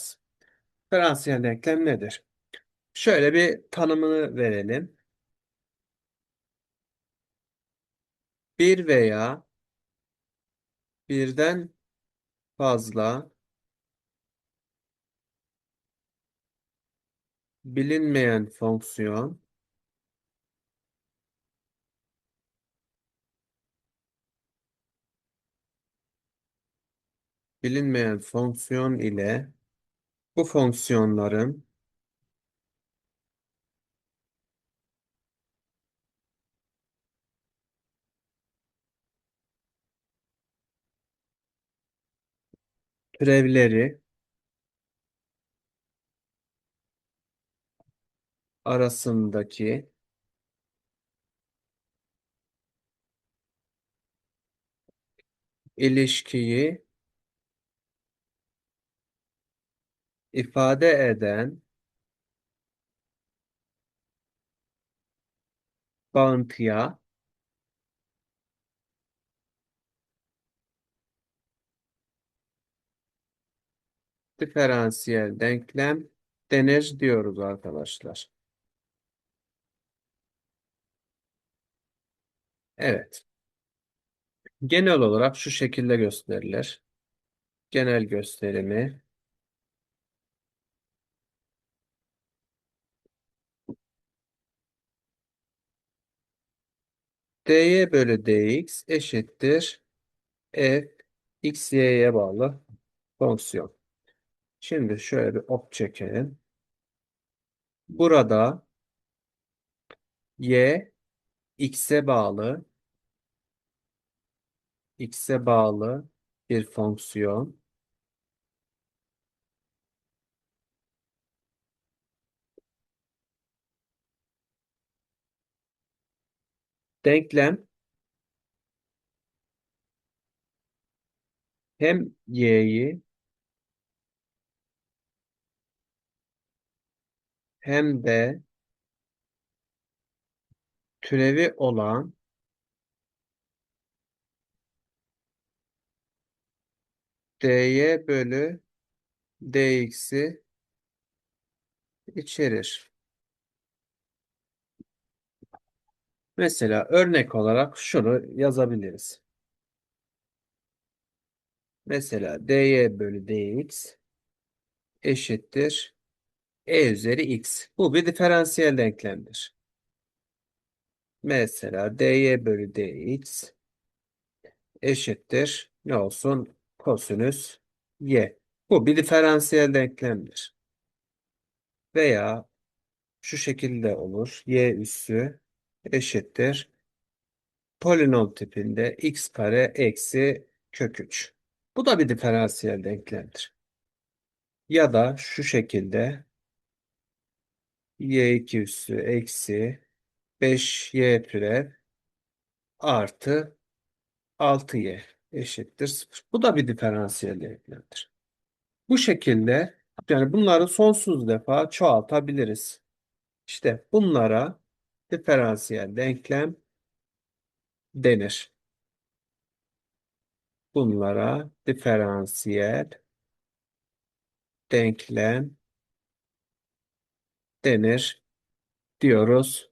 yapacağız. Diferansiyel denklem nedir? Şöyle bir tanımını verelim. Bir veya birden fazla bilinmeyen fonksiyon bilinmeyen fonksiyon ile bu fonksiyonların türevleri arasındaki ilişkiyi ifade eden bağıntıya diferansiyel denklem denir diyoruz arkadaşlar. Evet. Genel olarak şu şekilde gösterilir. Genel gösterimi dy bölü dx eşittir f x y'ye bağlı fonksiyon. Şimdi şöyle bir ok çekelim. Burada y x'e bağlı x'e bağlı bir fonksiyon. Denklem hem y'yi hem de türevi olan dy bölü dx'i içerir. Mesela örnek olarak şunu yazabiliriz. Mesela dy bölü dx eşittir e üzeri x. Bu bir diferansiyel denklemdir. Mesela dy bölü dx eşittir ne olsun? Kosinüs y. Bu bir diferansiyel denklemdir. Veya şu şekilde olur. y üssü eşittir. Polinom tipinde x kare eksi kök 3. Bu da bir diferansiyel denklemdir. Ya da şu şekilde y2 üssü eksi 5y türev artı 6y eşittir 0. Bu da bir diferansiyel denklemdir. Bu şekilde yani bunları sonsuz defa çoğaltabiliriz. İşte bunlara diferansiyel denklem denir. Bunlara diferansiyel denklem denir diyoruz.